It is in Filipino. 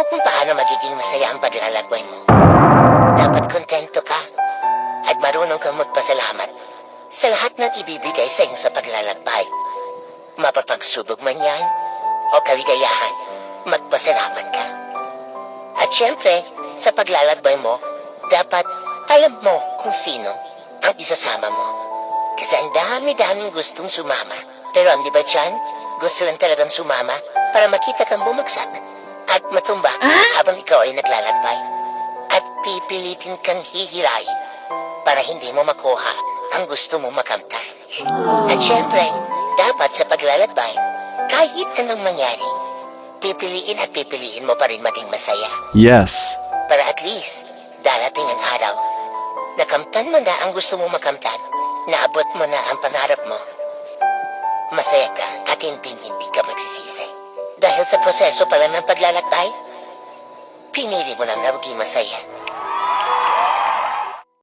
mo kung paano magiging masaya ang paglalakbay mo. Dapat kontento ka at marunong kang magpasalamat sa lahat ng ibibigay sa iyo sa paglalakbay. Mapapagsubok man yan o kaligayahan, magpasalamat ka. At syempre, sa paglalakbay mo, dapat alam mo kung sino ang isasama mo. Kasi ang dami-daming gustong sumama. Pero ang di ba dyan, gusto lang talagang sumama para makita kang bumagsak at matumba habang ikaw ay naglalakbay. At pipilitin kang hihirain para hindi mo makuha ang gusto mo makamtan. At syempre, dapat sa paglalakbay, kahit anong mangyari, pipiliin at pipiliin mo pa rin maging masaya. Yes. Para at least, darating ang araw. Nakamtan mo na ang gusto mo makamtan. Naabot mo na ang pangarap mo. Masaya ka at hindi hindi ka magsisisi. Dahil sa proseso pa lang ng paglalakbay, pinili mo lang na maging masaya